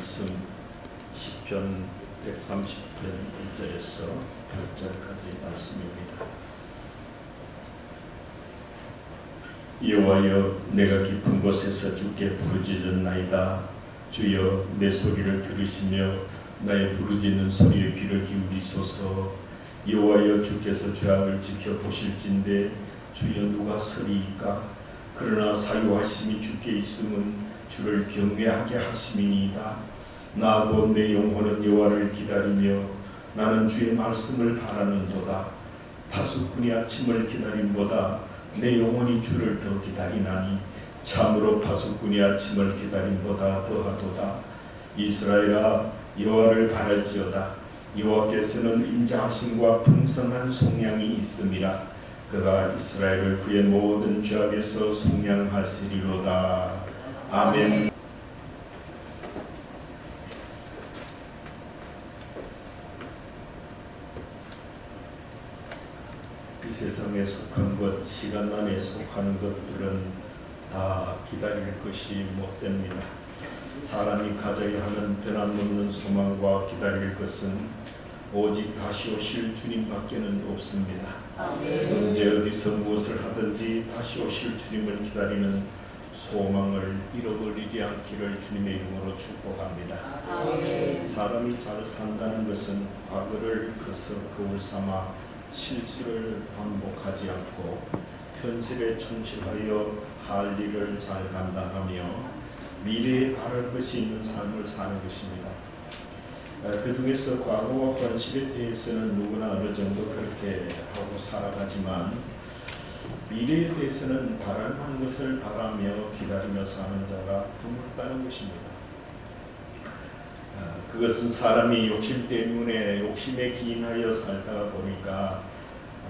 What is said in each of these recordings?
말씀 10편 130편 1절에서 8절까지 말씀입니다. 여호와여 내가 깊은 곳에서 주께 부르짖었나이다. 주여 내 소리를 들으시며 나의 부르짖는 소리에 귀를 기울이소서. 여호와여 주께서 죄악을 지켜 보실진데 주여 누가 서리이까? 그러나 사유하심이 주께 있음은 주를 경외하게 하심이니이다. 나고 내 영혼은 여호와를 기다리며 나는 주의 말씀을 바라는도다. 파수꾼이 아침을 기다림보다 내 영혼이 주를 더 기다리나니 참으로 파수꾼이 아침을 기다림보다 더하도다. 이스라엘아 여호와를 바랄지어다. 여호와께서는 인자하심과 풍성한 속량이 있음이라. 그가 이스라엘을 그의 모든 죄악에서 속량하시리로다 아멘 이 세상에 속한 것, 시간 안에 속하는 것들은 다 기다릴 것이 못 됩니다. 사람이 가져야 하는 변함없는 소망과 기다릴 것은 오직 다시 오실 주님밖에는 없습니다. 언제 어디서 무엇을 하든지 다시 오실 주님을 기다리는 소망을 잃어버리지 않기를 주님의 이름으로 축복합니다. 사람이 잘 산다는 것은 과거를 거슬 거울 삼아 실수를 반복하지 않고 현실에 충실하여 할 일을 잘 감당하며 미래에 바랄 것이 있는 삶을 사는 것입니다. 어, 그 중에서 과거와 현실에 대해서는 누구나 어느 정도 그렇게 하고 살아가지만 미래에 대해서는 바랄 만한 것을 바라며 기다리며 사는 자가 드물다는 것입니다. 어, 그것은 사람이 욕심 때문에 욕심에 기인하여 살다가 보니까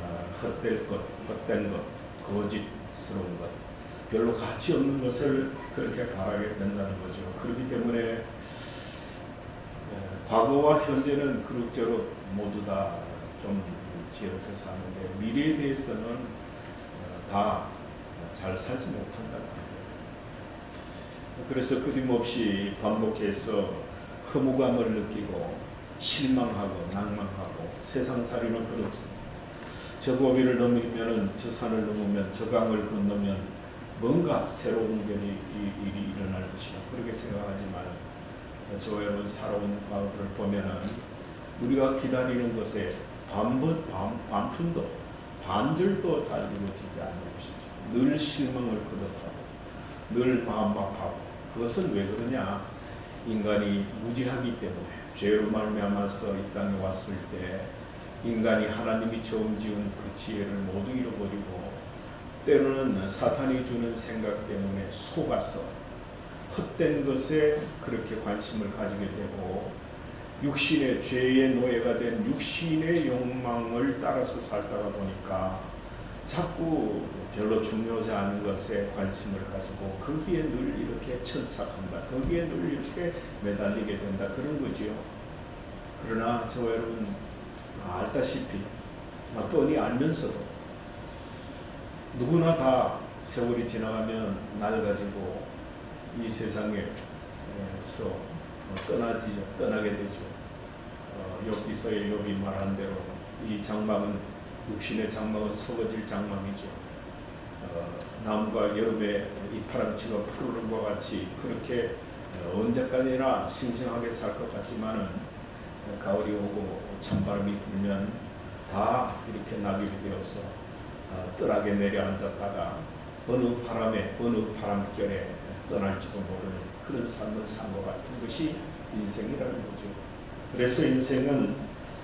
어, 헛될 것, 헛된 것, 거짓스러운 것, 별로 가치 없는 것을 그렇게 바라게 된다는 거죠. 그렇기 때문에 어, 과거와 현재는 그럭저럭 모두 다 좀 지혜롭게 사는데 미래에 대해서는 어, 다 잘 살지 거예요. 그래서 끊임없이 반복해서 허무감을 느끼고 실망하고 낭망하고 세상살이는 그렇습니다. 저 고비를 넘으면 저 산을 넘으면 저 강을 건너면 뭔가 새로운 일이, 일이 일어날 것이다. 그렇게 생각하지만 저 여러분 살아온 과거를 보면은 우리가 기다리는 것에 반번 반, 반푼도 반절도 잘 이루어지지 않는 것이죠. 늘 실망을 거듭하고 늘 반박하고 그것은 왜 그러냐? 인간이 무지하기 때문에 죄로 말미암아서 이 땅에 왔을 때 인간이 하나님이 처음 지은 그 지혜를 모두 잃어버리고 때로는 사탄이 주는 생각 때문에 속아서 헛된 것에 그렇게 관심을 가지게 되고 육신의 죄의 노예가 된 육신의 욕망을 따라서 살다가 보니까 자꾸 별로 중요하지 않은 것에 관심을 가지고 거기에 늘 이렇게 천착한다. 거기에 늘 이렇게 매달리게 된다. 그런 거지요. 그러나 저 여러분 알다시피 뻔히 알면서도 누구나 다 세월이 지나가면 날 가지고 이 세상에서 떠나지죠. 떠나게 되죠. 어, 여기서의 여기 말한 대로 이 장막은 육신의 장막은 썩어질 장막이죠. 어, 나무가 여름에 이파람치가 푸르는 것 같이 그렇게 어, 언제까지나 싱싱하게 살 것 같지만은 어, 가을이 오고 찬바람이 불면 다 이렇게 낙엽이 되어서 어, 뜰하게 내려앉았다가 어느 바람에 어느 바람결에 떠날지도 모르는 그런 삶을 산 것 같은 것이 인생이라는 거죠. 그래서 인생은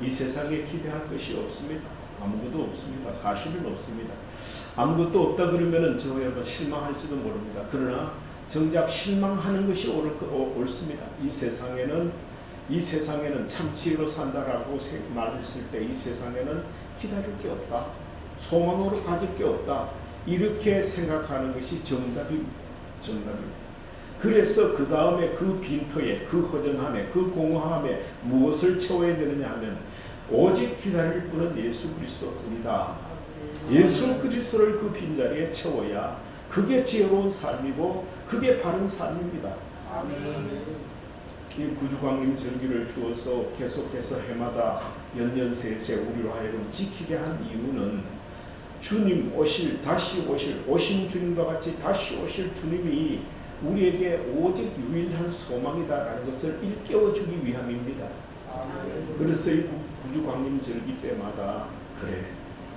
이 세상에 기대할 것이 없습니다. 아무것도 없습니다. 사실은 없습니다. 아무것도 없다 그러면은 저 여러분 실망할지도 모릅니다. 그러나 정작 실망하는 것이 옳, 옳습니다. 이 세상에는 이 세상에는 참치로 산다라고 말했을 때 이 세상에는 기다릴 게 없다. 소망으로 가질 게 없다. 이렇게 생각하는 것이 정답입니다. 정답입니다. 그래서 그 다음에 그 빈터에 그 허전함에 그 공허함에 무엇을 채워야 되느냐 하면 오직 기다릴 분은 예수 그리스도뿐이다. 예수 그리스도를 그 빈자리에 채워야 그게 지혜로운 삶이고 그게 바른 삶입니다. 아멘. 이 구주광림 절기를 주어서 계속해서 해마다 연년세세 우리로 하여금 지키게 한 이유는 주님 오실 다시 오실 오신 주님과 같이 다시 오실 주님이 우리에게 오직 유일한 소망이다라는 것을 일깨워 주기 위함입니다. 그래서 이 구- 구주 광림 절기 때마다 그래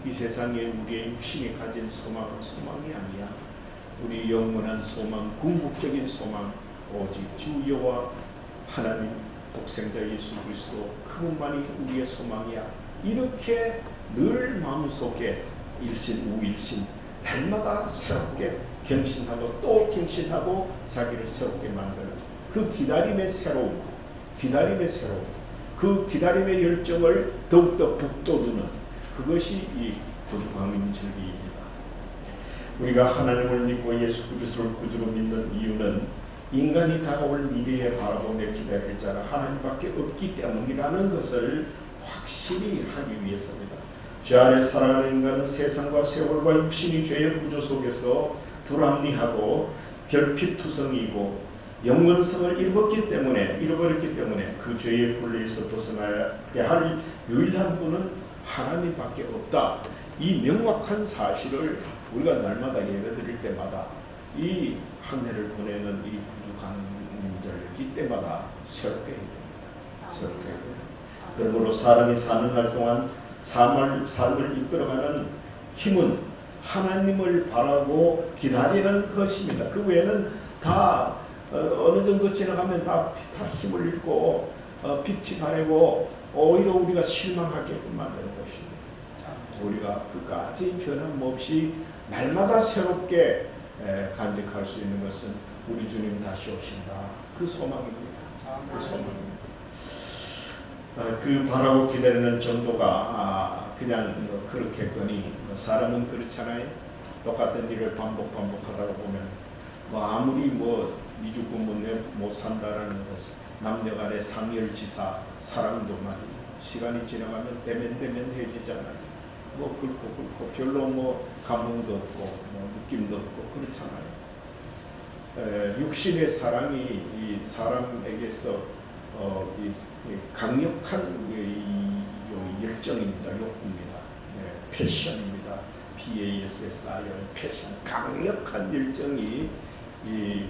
이 세상에 우리의 육신이 가진 소망은 소망이 아니야. 우리 영원한 소망, 궁극적인 소망 오직 주 여호와 하나님 독생자 예수 그리스도 그분만이 우리의 소망이야. 이렇게 늘 마음속에 일신 우일신 날마다 새롭게 경신하고 또 경신하고 자기를 새롭게 만드는 그 기다림의 새로움, 기다림의 새로움, 그 기다림의 열정을 더욱더 북돋우는 그것이 이 도주광림 절기입니다. 우리가 하나님을 믿고 예수 그리스도를 구주로 믿는 이유는 인간이 다가올 미래에 바라보며 기다릴 자가 하나님밖에 없기 때문이라는 것을 확실히 하기 위해서입니다. 죄 안에 살아가는 인간은 세상과 세월과 육신이 죄의 구조 속에서 불합리하고 결핍투성이고 영원성을 잃었기 때문에 잃어버렸기 때문에 그 죄의 굴레에서 벗어나야 할 유일한 분은 하나님밖에 없다. 이 명확한 사실을 우리가 날마다 예배드릴 때마다 이 한 해를 보내는 이 구주간절 때마다 새롭게 해야 됩니다. 새롭게 해야 됩니다. 그러므로 사람이 사는 날 동안 삶을, 삶을 이끌어가는 힘은 하나님을 바라고 기다리는 것입니다. 그 외에는 다 어, 느 정도 지나가면 다, 다 힘을 잃고 어, 빛이 바래고 오히려 우리가 실망하게끔 만드는 것입니다. 우리가 끝까지 변함없이 날마다 새롭게 에, 간직할 수 있는 것은 우리 주님 다시 오신다. 그 소망입니다. 그 소망입니다. 아, 그 바라고 기다리는 정도가 아, 그냥 뭐 그렇겠거니 뭐 사람은 그렇잖아요. 똑같은 일을 반복 반복하다가 보면 뭐 아무리 뭐 미주군 못 산다라는 것은 남녀간의 상열지사 사랑도 말이 시간이 지나가면 대면대면해지잖아요. 뭐 긁고 긁고 별로 뭐 감흥도 없고 뭐 느낌도 없고 그렇잖아요. 에, 육신의 사랑이 이 사람에게서 어, 이, 이 강력한 이, 이, 이 열정입니다. 욕구입니다. 네, 패션입니다. PASSIR 패션 강력한 열정이 이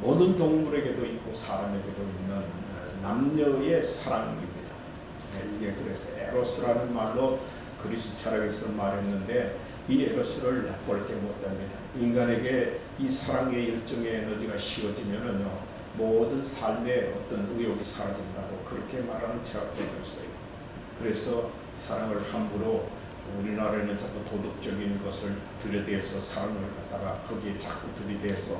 모든 동물에게도 있고 사람에게도 있는 어, 남녀의 사랑입니다. 네, 이게 그래서 에로스라는 말로 그리스 철학에서 말했는데 이 에로스를 얕볼 게 못합니다. 인간에게 이 사랑의 열정의 에너지가 씌워지면은요 모든 삶의 어떤 의욕이 사라진다고 그렇게 말하는 철학자가 있어요. 그래서 사랑을 함부로 우리나라에는 자꾸 도덕적인 것을 들여대서 사랑을 갖다가 거기에 자꾸 들이대서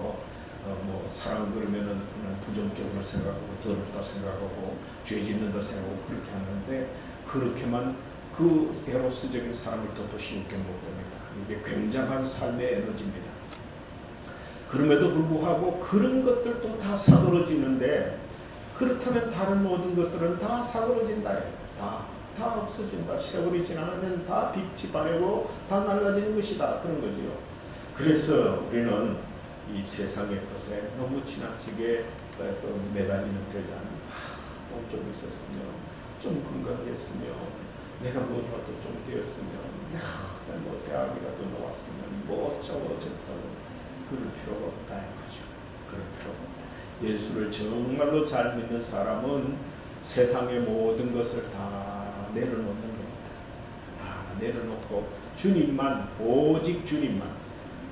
어, 뭐 사랑 그러면은 그냥 부정적으로 생각하고 더럽다 생각하고 죄 짓는다 생각하고 그렇게 하는데 그렇게만 그 에로스적인 사랑을 더 쉬우게 못 됩니다. 이게 굉장한 삶의 에너지입니다. 그럼에도 불구하고 그런 것들도 다 사그러지는데 그렇다면 다른 모든 것들은 다 사그러진다. 다, 다 없어진다. 세월이 지나면 다 빛이 바래고 다 날라지는 것이다. 그런 거지요. 그래서 우리는 이 세상의 것에 너무 지나치게 어, 어, 매달리는 되지 않는다. 아, 좀 있었으면, 좀 건강했으면, 내가 뭐라도 좀 되었으면, 내가 뭐 대학이라도 나왔으면, 뭐 어쩌고 저쩌고. 그럴 필요가 없다 해가지고 그럴 필요가 없다. 예수를 정말로 잘 믿는 사람은 세상의 모든 것을 다 내려놓는 겁니다. 다 내려놓고 주님만 오직 주님만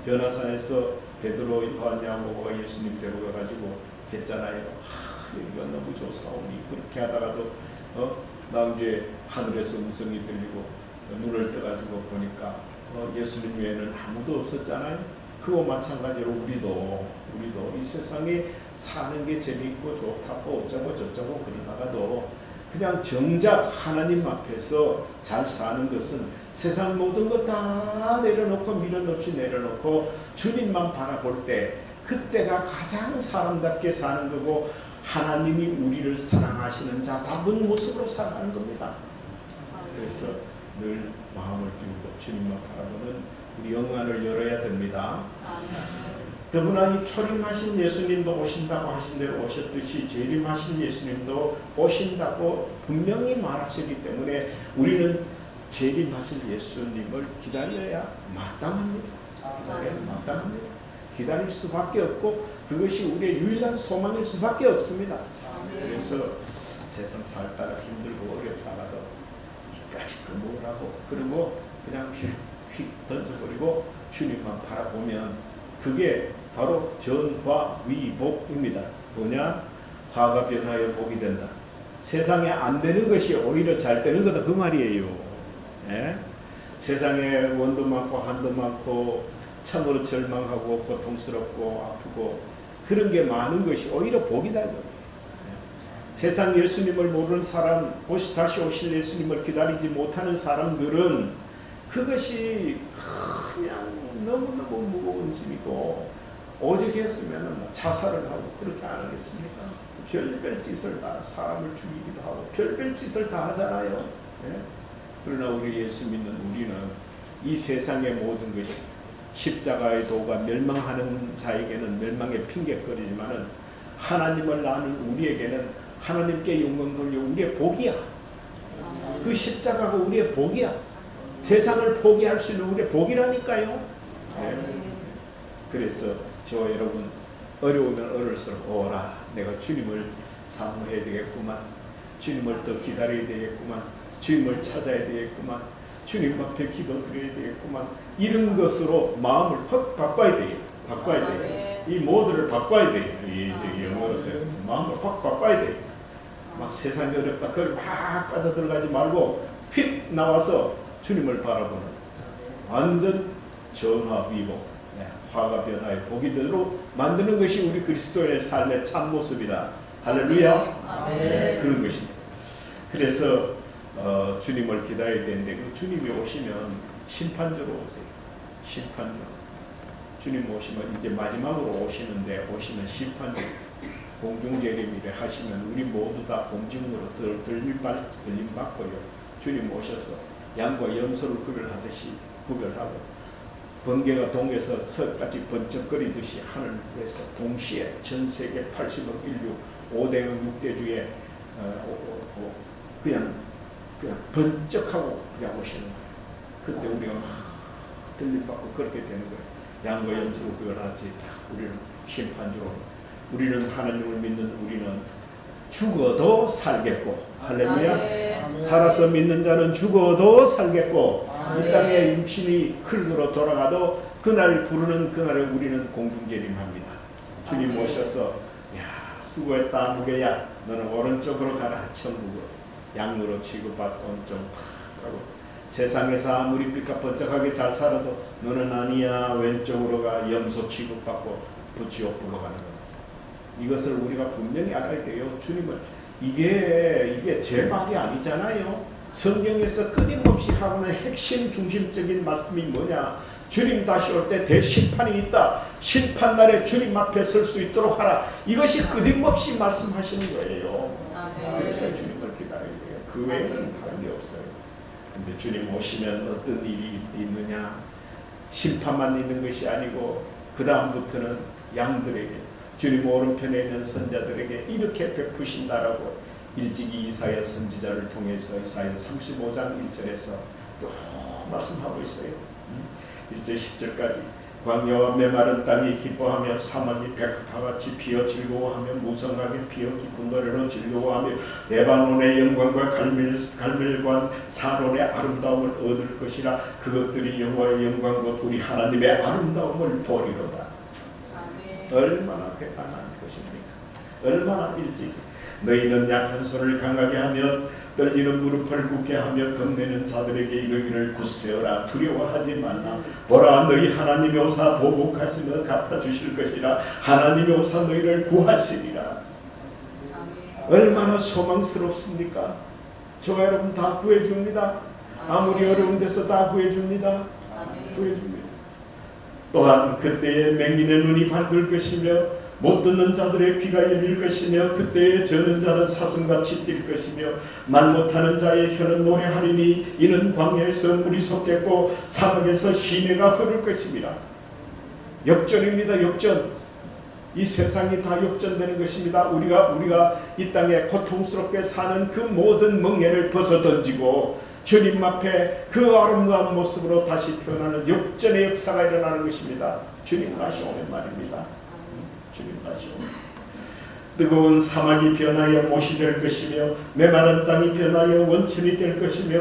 변화산에서 베드로 요한 야고보가 예수님 데려가가지고 했잖아요. 하, 여기가 너무 좋사오니 그렇게 하다가도 어, 나 이제 하늘에서 음성이 들리고 눈을 떠가지고 보니까 어, 예수님 외에는 아무도 없었잖아요. 그와 마찬가지로 우리도 우리도 이 세상에 사는 게 재미있고 좋다고 어쩌고 저쩌고 그러다가도 그냥 정작 하나님 앞에서 잘 사는 것은 세상 모든 것 다 내려놓고 미련 없이 내려놓고 주님만 바라볼 때 그때가 가장 사람답게 사는 거고 하나님이 우리를 사랑하시는 자답은 모습으로 살아가는 겁니다. 그래서 늘 마음을 비우고 주님만 바라보는 우리 영안을 열어야 됩니다. 더구나 이 초림하신 예수님도 오신다고 하신 대로 오셨듯이 재림하신 예수님도 오신다고 분명히 말하셨기 때문에 우리는 재림하실 예수님을 기다려야 마땅합니다. 기다려야 마땅합니다. 기다릴 수밖에 없고 그것이 우리의 유일한 소망일 수밖에 없습니다. 그래서 세상 살다가 힘들고 어렵다가도 이까지 그 뭐라고 그리고 그냥 휙, 휙 던져버리고 주님만 바라보면 그게 바로 전화위복입니다. 뭐냐? 화가 변하여 복이 된다. 세상에 안 되는 것이 오히려 잘 되는 거다 그 말이에요. 예? 세상에 원도 많고 한도 많고 참으로 절망하고 고통스럽고 아프고 그런 게 많은 것이 오히려 복이다. 예? 세상 예수님을 모르는 사람, 다시 오실 예수님을 기다리지 못하는 사람들은 그것이 그냥 너무너무 무거운 짐이고 오직 했으면 뭐 자살을 하고 그렇게 안 하겠습니까? 별별 짓을 다 사람을 죽이기도 하고 별별 짓을 다 하잖아요. 예? 그러나 우리 예수 믿는 우리는 이 세상의 모든 것이 십자가의 도가 멸망하는 자에게는 멸망의 핑계거리지만은 하나님을 아는 우리에게는 하나님께 영광 돌려 우리의 복이야. 그 십자가가 우리의 복이야. 세상을 포기할 수 있는 우리의 복이라니까요. 예. 그래서 저 여러분 어려우면 어릴수록 오라 내가 주님을 사모해야 되겠구만. 주님을 더 기다려야 되겠구만. 주님을 찾아야 되겠구만. 주님 앞에 기도드려야 되겠구만. 이런 것으로 마음을 확 바꿔야 돼요. 바꿔야 돼요. 이 모드를 바꿔야 돼요. 이 저기 영어로서 마음을 확 바꿔야 돼요. 막 세상이 어렵다 그걸 막 빠져들어가지 말고 휙 나와서 주님을 바라보는 완전 전화위복 네, 화가 변화의 복이 되도록 만드는 것이 우리 그리스도인의 삶의 참 모습이다. 할렐루야. 아멘. 네, 그런 것입니다. 그래서 어, 주님을 기다려야 되는데 그 주님이 오시면 심판주로 오세요. 심판주. 주님 오시면 이제 마지막으로 오시는데 오시는 심판주 공중재림이래 하시면 우리 모두 다 공중으로 들, 들림받, 들림받고요. 주님 오셔서 양과 염소를 구별하듯이 구별하고 번개가 동에서 서까지 번쩍거리듯이 하늘에서 동시에 전 세계 80억 인류 5대의 6대 중에 어, 어, 어, 그냥 그냥 번쩍하고 그냥 오시는 거예요. 그때 우리가 막 들림받고 그렇게 되는 거예요. 양과 염소를 구별하지 다 우리는 심판주로 우리는 하나님을 믿는 우리는 죽어도 살겠고 할렐루야 아멘. 살아서 믿는 자는 죽어도 살겠고 아멘. 이 땅에 육신이 흙으로 돌아가도 그날 부르는 그날에 우리는 공중재림합니다. 주님 아멘. 오셔서 야 수고했다 무게야 너는 오른쪽으로 가라 천국으로 양으로 취급받아 오른쪽 팍 가고 세상에서 아무리 삐까번쩍하게 잘 살아도 너는 아니야 왼쪽으로 가 염소 취급받고 부지옥으로 가는 겁니다. 이것을 우리가 분명히 알아야 돼요. 주님을 이게 이게 제 말이 아니잖아요. 성경에서 끊임없이 하고는 핵심 중심적인 말씀이 뭐냐? 주님 다시 올 때 대심판이 있다. 심판 날에 주님 앞에 설 수 있도록 하라. 이것이 끊임없이 말씀하시는 거예요. 아멘. 그래서 주님을 기다려야 돼요. 그 외에는 다른 게 없어요. 근데 주님 오시면 어떤 일이 있느냐? 심판만 있는 것이 아니고 그 다음부터는 양들에게 주님 오른편에 있는 선자들에게 이렇게 베푸신다라고 일찍이 이사야 선지자를 통해서 이사야 35장 1절에서 또 말씀하고 있어요. 음? 1절 10절까지 광야와 메마른 땅이 기뻐하며 사막이 백합화같이 피어 즐거워하며 무성하게 피어 기쁜 노래로 즐거워하며 레바논의 영광과 갈멜, 갈멜관 사론의 아름다움을 얻을 것이라 그것들이 여호와의 영광 곧 우리 하나님의 아름다움을 보리로다. 얼마나 대단한 것입니까? 얼마나 일찍 너희는 약한 손을 강하게 하며 떨리는 무릎을 굳게 하며 겁내는 자들에게 이르기를 굳세어라 두려워하지 말라 보라 너희 하나님이 오사 보복하시며 갚아주실 것이라 하나님이 오사 너희를 구하시리라. 얼마나 소망스럽습니까? 저와 여러분 다 구해줍니다 아무리 어려운 데서 다 구해줍니다. 구해줍니다. 또한 그때에 맹인의 눈이 밝을 것이며 못 듣는 자들의 귀가 열릴 것이며 그때에 저는 자는 사슴같이 뛸 것이며 말 못하는 자의 혀는 노래하리니 이는 광야에서 물이 솟겠고 사막에서 시내가 흐를 것입니다. 역전입니다. 역전. 이 세상이 다 역전되는 것입니다. 우리가 우리가 이 땅에 고통스럽게 사는 그 모든 멍해를 벗어 던지고 주님 앞에 그 아름다운 모습으로 다시 태어나는 역전의 역사가 일어나는 것입니다. 주님 다시 오면 말입니다. 주님 다시 오면. 뜨거운 사막이 변하여 못이 될 것이며 메마른 땅이 변하여 원천이 될 것이며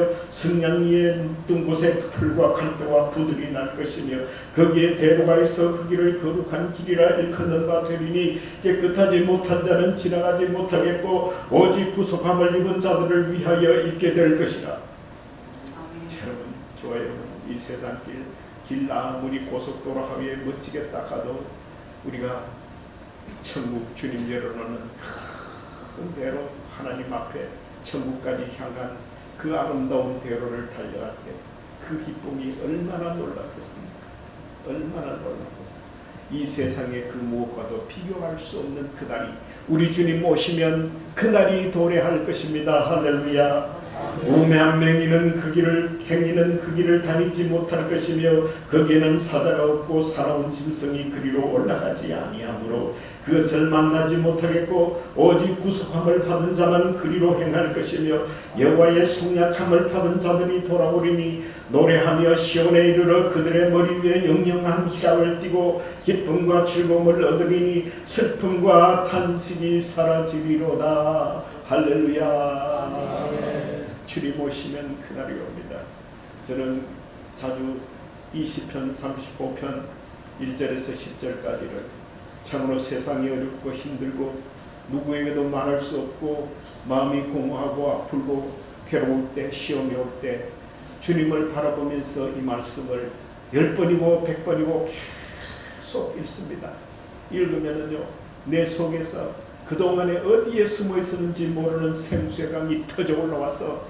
위에 둥 곳에 풀과 갈대와 부들이 날 것이며 거기에 대로가 있어 그 길을 거룩한 길이라 일컫는 바 되리니 깨끗하지 못한 자는 지나가지 못하겠고 오직 구속함을 입은 자들을 위하여 있게 될 것이라 여러분 이 세상 길, 길 아무리 고속도로 하위에 멋지게 딱 가도 우리가 천국 주님 열어놓는 큰 대로 하나님 앞에 천국까지 향한 그 아름다운 대로를 달려갈 때 그 기쁨이 얼마나 놀랍겠습니까? 얼마나 놀랍겠습니까? 이 세상의 그 무엇과도 비교할 수 없는 그날이 우리 주님 오시면 그날이 도래할 것입니다. 할렐루야. 우매한 맹인은 그 길을 행인은 그 길을 다니지 못할 것이며 거기에는 사자가 없고 살아온 짐승이 그리로 올라가지 아니하므로 그것을 만나지 못하겠고 오직 구속함을 받은 자만 그리로 행할 것이며 여호와의 속량함을 받은 자들이 돌아오리니 노래하며 시온에 이르러 그들의 머리 위에 영영한 희락을 띠고 기쁨과 즐거움을 얻으리니 슬픔과 탄식이 사라지리로다. 할렐루야 주님 오시면 그날이 옵니다. 저는 자주 20편 35편 1절에서 10절까지를 참으로 세상이 어렵고 힘들고 누구에게도 말할 수 없고 마음이 공허하고 아프고 괴로울 때 시험이 올 때 주님을 바라보면서 이 말씀을 열 번이고 백 번이고 계속 읽습니다. 읽으면은요 내 속에서 그동안에 어디에 숨어 있었는지 모르는 생수의 강이 터져 올라와서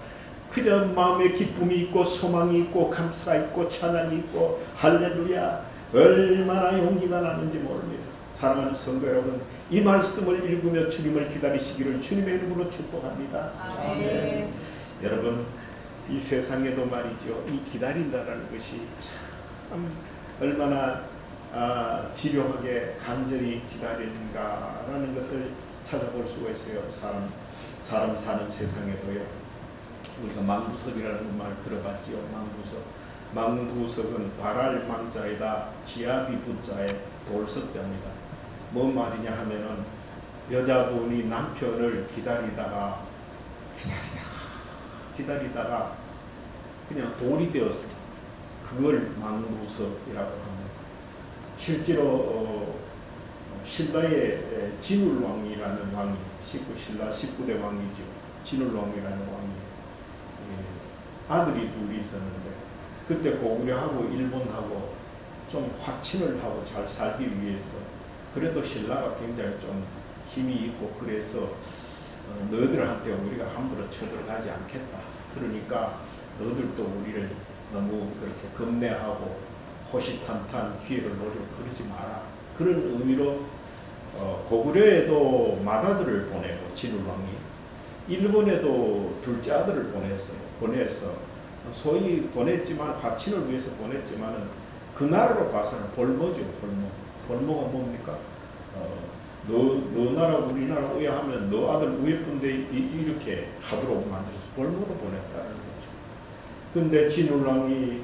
그저 마음에 기쁨이 있고 소망이 있고 감사가 있고 찬양이 있고 할렐루야 얼마나 용기가 나는지 모릅니다. 사랑하는 성도 여러분 이 말씀을 읽으며 주님을 기다리시기를 주님의 이름으로 축복합니다. 아멘. 여러분 이 세상에도 말이죠 이 기다린다라는 것이 참 얼마나 아, 지루하게 간절히 기다리는가라는 것을 찾아볼 수가 있어요 사람 사람 사는 세상에도요 우리가 망부석이라는 말 들어봤지요 망부석 망부석은 발할 망자에다 지압이 부자에 돌석자입니다 뭔 말이냐 하면은 여자분이 남편을 기다리다가 기다리다가 기다리다가 그냥 돌이 되었어. 그걸 망부석이라고 합니다. 실제로 어, 신라의 진울 왕이라는 왕이 19 신라 19대 왕이죠. 진울 왕이라는 왕이 예, 아들이 둘이 있었는데 그때 고구려하고 일본하고 좀 화친을 하고 잘 살기 위해서 그래도 신라가 굉장히 좀 힘이 있고 그래서 어, 너희들한테 우리가 함부로 쳐들어가지 않겠다. 그러니까 너희들도 우리를 너무 그렇게 겁내하고 호시탄탄 기회를 노리고 그러지 마라. 그런 의미로 어, 고구려에도 맏아들을 보내고 진울왕이 일본에도 둘째 아들을 보냈어요. 보냈어. 소위 보냈지만 화친을 위해서 보냈지만은 그 나라로 봐서는 볼모죠. 볼모. 볼모가 뭡니까? 어, 너, 너 나라 우리나라 우야하면 너 아들 우예쁜데 이렇게 하도록 만들어서 볼모로 보냈다는 거죠. 근데 진울왕이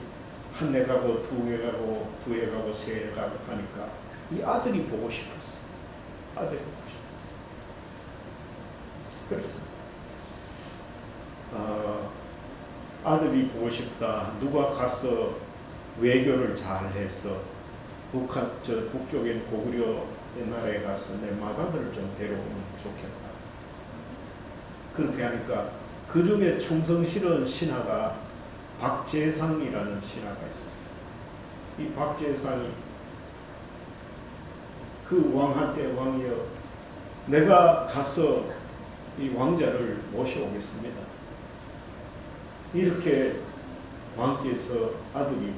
한 해 가고 두 해 가고 두 해 가고 세 해 가고 하니까 이 아들이 보고 싶었어. 아들이 보고 싶었어. 그래서 어, 아들이 보고 싶다. 누가 가서 외교를 잘 해서 북한 저 북쪽엔 고구려 옛날에 가서 내 맏아들을 좀 데려오면 좋겠다. 그렇게 하니까 그 중에 충성스러운 신하가 박재상이라는 신하가 있었어요. 이 박재상이 그 왕한테 왕이여 내가 가서 이 왕자를 모셔오겠습니다. 이렇게 왕께서 아들이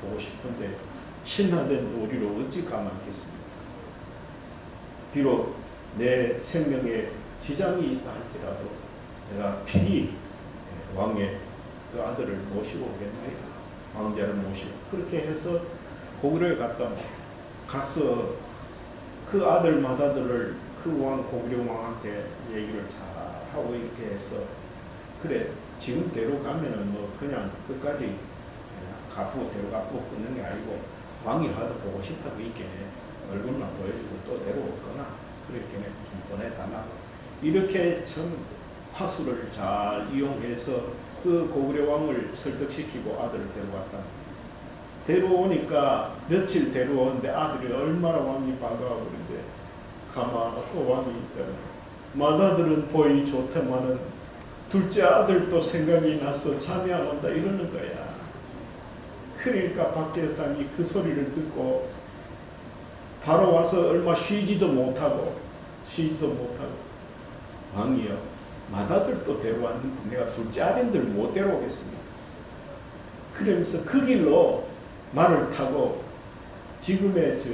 보고 싶은데 신하된 우리로 어찌 가만히 있겠습니까? 비록 내 생명에 지장이 있다 할지라도 내가 필히 왕의 그 아들을 모시고 오겠나이다. 왕자를 모시고 그렇게 해서 고구려에 갔다 가서 그 아들 맏아들을 그 왕 고구려 왕한테 얘기를 잘 하고 이렇게 해서 그래 지금 데려가면은 뭐 그냥 끝까지 가고 데려가고 끊는 게 아니고 왕이 하도 보고 싶다고 있겠네 얼굴만 보여주고 또 데려오거나 그렇게 좀 보내달라고. 이렇게 참 화수를 잘 이용해서 그 고구려 왕을 설득시키고 아들을 데려왔다. 데려오니까 며칠 데려오는데 아들이 얼마나 왕이 반가워 그런데 가만 또 왕이 있다고 맏아들은 보이 좋다마는 둘째 아들도 생각이 나서 잠이 안 온다 이러는 거야. 그러니까 박재상이 그 소리를 듣고 바로 와서 얼마 쉬지도 못하고 쉬지도 못하고 왕이여 맏아들도 데려왔는데 내가 둘째 아들들 못 데려오겠습니다. 그러면서 그 길로 말을 타고 지금의 저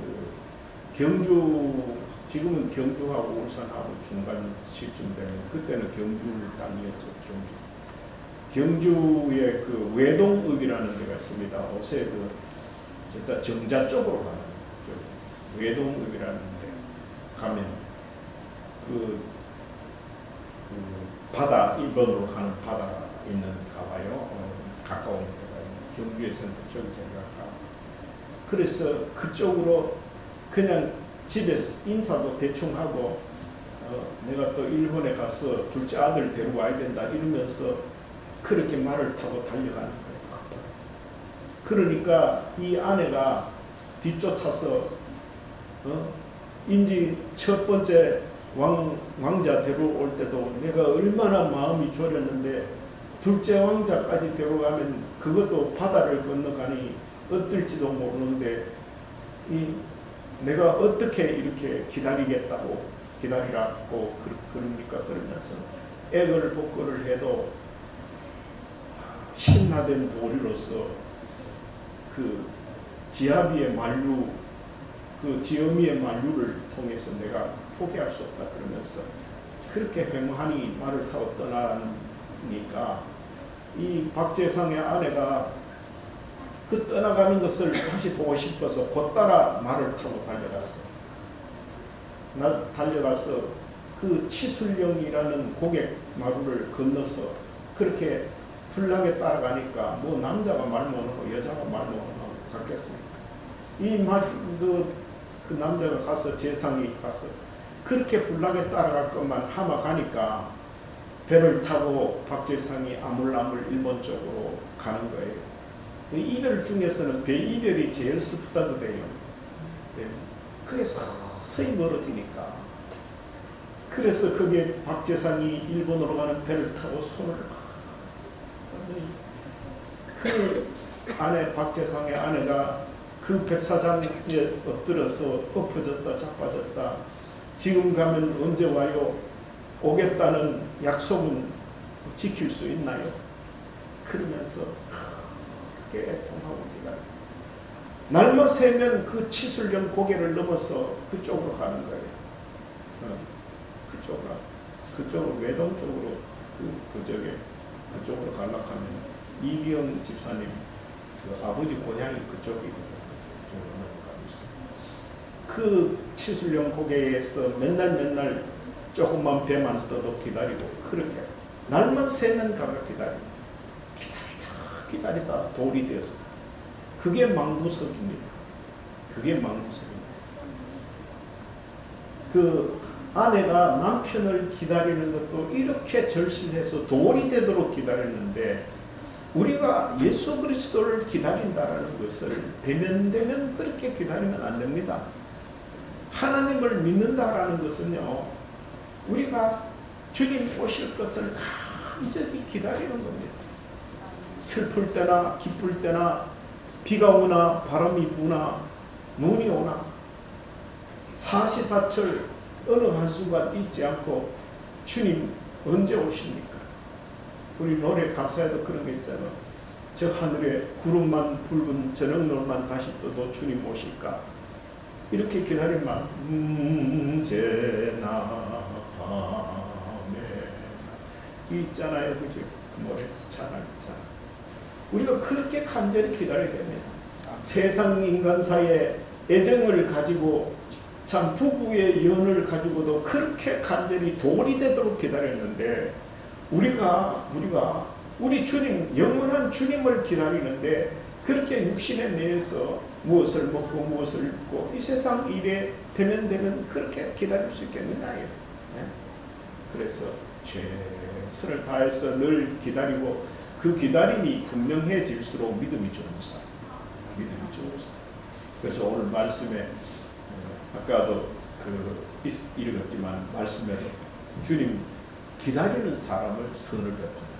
그 경주 지금은 경주하고 울산하고 중간 시점 되는 그때는 경주 땅이었죠 경주. 경주의 그 외동읍이라는 데가 있습니다. 요새 그 진짜 정자 쪽으로 가는 쪽 외동읍이라는 데 가면 그, 그 바다 일본으로 가는 바다 있는 가 봐요. 어, 가까운 데가 경주에서는 그쪽이 제일 가까워. 그래서 그쪽으로 그냥 집에서 인사도 대충 하고 어, 내가 또 일본에 가서 둘째 아들 데려와야 된다 이러면서 그렇게 말을 타고 달려가는 거예요. 그러니까 이 아내가 뒤쫓아서 어? 인지 첫 번째 왕, 왕자 데려올 때도 내가 얼마나 마음이 졸였는데 둘째 왕자까지 데려가면 그것도 바다를 건너가니 어떨지도 모르는데 이 내가 어떻게 이렇게 기다리겠다고 기다리라고 그- 그럽니까? 그러면서 애걸 복구를 해도 신나된 도리로서 그 지아비의 만류 그 지어미의 만류를 통해서 내가 포기할 수 없다 그러면서 그렇게 횡하니 말을 타고 떠나니까 이 박재상의 아내가 그 떠나가는 것을 다시 보고 싶어서 곧 따라 말을 타고 달려갔어. 나 달려가서 그 치술령이라는 고객 마루를 건너서 그렇게 훌하게 따라가니까 뭐 남자가 말 못하고 여자가 말 못하고 갔겠습니까? 이그 그 남자가 가서 재상이 가서 그렇게 훌하게 따라갈 것만 하마 가니까 배를 타고 박재상이 아물아물 일본 쪽으로 가는 거예요. 이 이별 중에서는 배 이별이 제일 슬프다거든요. 네. 그게 서서히 멀어지니까. 그래서 그게 박재상이 일본으로 가는 배를 타고 손을 그 아내 박재상의 아내가 그 백사장에 엎드려서 엎어졌다 자빠졌다 지금 가면 언제 와요 오겠다는 약속은 지킬 수 있나요 그러면서 애통하고 기다려 날만 새면 그 치술령 고개를 넘어서 그쪽으로 가는 거예요 어, 그쪽으로 그쪽으로 외동 쪽으로 그, 그쪽에 그쪽으로 가려하면 이기영 집사님 그 아버지 고향이 그쪽이거든요. 그쪽으로 넘어가고 있어요. 그 치술령 고개에서 맨날 맨날 조금만 배만 떠도 기다리고 그렇게 날만 새면 가면 기다리고 기다리다 돌이 되었어. 그게 망부석입니다. 그게 망부석입니다. 그 아내가 남편을 기다리는 것도 이렇게 절실해서 돌이 되도록 기다렸는데 우리가 예수 그리스도를 기다린다라는 것을 대면대면 그렇게 기다리면 안 됩니다. 하나님을 믿는다라는 것은요, 우리가 주님 오실 것을 간절히 기다리는 겁니다. 슬플 때나 기쁠 때나 비가 오나 바람이 부나 눈이 오나 사시사철 어느 한순간 잊지 않고 주님 언제 오십니까? 우리 노래 가사에도 그런 게 있잖아. 저 하늘에 구름만 붉은 저녁nor만 다시 떠도 주님 오실까? 이렇게 기다리면 언제나 밤에 이 있잖아요, 그죠? 그 노래 잘 알잖아. 우리가 그렇게 간절히 기다려야 됩니다. 아, 세상 인간 사이에 애정을 가지고 참 부부의 연을 가지고도 그렇게 간절히 동원이 되도록 기다렸는데 우리가 우리가 우리 주님 영원한 주님을 기다리는데 그렇게 육신에 내에서 무엇을 먹고 무엇을 입고 이 세상 일에 되면 되면 그렇게 기다릴 수 있겠느냐요. 네? 그래서 최선을 다해서 늘 기다리고 그 기다림이 분명해질수록 믿음이 좋습니다. 믿음이 좋습니다. 그래서 오늘 말씀에 어, 아까도 그 있- 읽었지만 말씀에 주님 기다리는 사람을 선을 베푼다.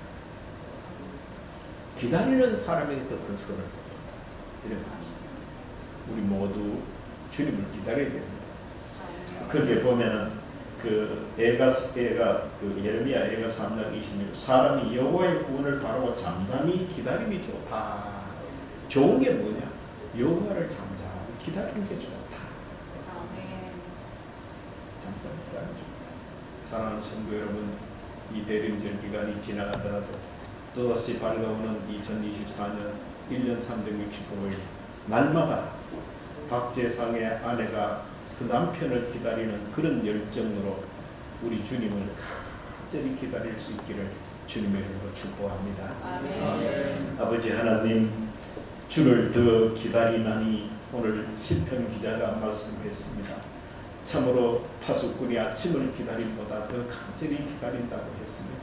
기다리는 사람에게 더큰 선을 베푼다. 이런 말씀. 우리 모두 주님을 기다려야 됩니다. 거기에 보면은 그 애가 애가 그 예레미야 애가 3장 26 사람이 여호와의 구원을 바라고 잠잠히 기다림이 좋다. 좋은 게 뭐냐? 여호와를 잠잠히 기다리는 게 좋다. 잠잠히 기다리는 게 좋다. 사랑하는 성도 여러분, 이 대림절 기간이 지나가더라도 또다시 밝아오는 2024년 1년 365일 날마다 박재상의 아내가 그 남편을 기다리는 그런 열정으로 우리 주님을 간절히 기다릴 수 있기를 주님의 이름으로 축복합니다. 아멘. 아버지 하나님 주를 더 기다리나니 오늘 시편 기자가 말씀했습니다. 참으로 파수꾼이 아침을 기다림보다 더 간절히 기다린다고 했습니다.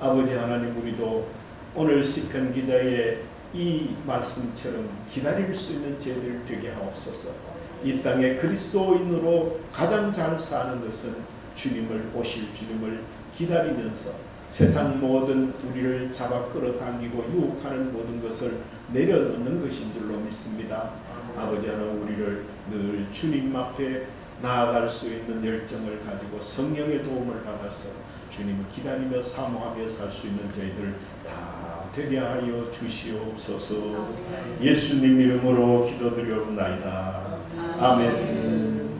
아버지 하나님 우리도 오늘 시편 기자의 이 말씀처럼 기다릴 수 있는 저희들 되게 하옵소서. 이 땅에 그리스도인으로 가장 잘 사는 것은 주님을 오실 주님을 기다리면서 세상 모든 우리를 잡아 끌어당기고 유혹하는 모든 것을 내려놓는 것인 줄로 믿습니다. 아버지 하나님 우리를 늘 주님 앞에 나아갈 수 있는 열정을 가지고 성령의 도움을 받아서 주님을 기다리며 사모하며 살 수 있는 저희들 다 되게 하여 주시옵소서. 예수님 이름으로 기도드리옵나이다. 아멘.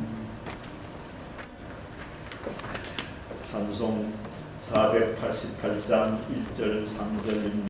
찬송 488장 1절 3절입니다.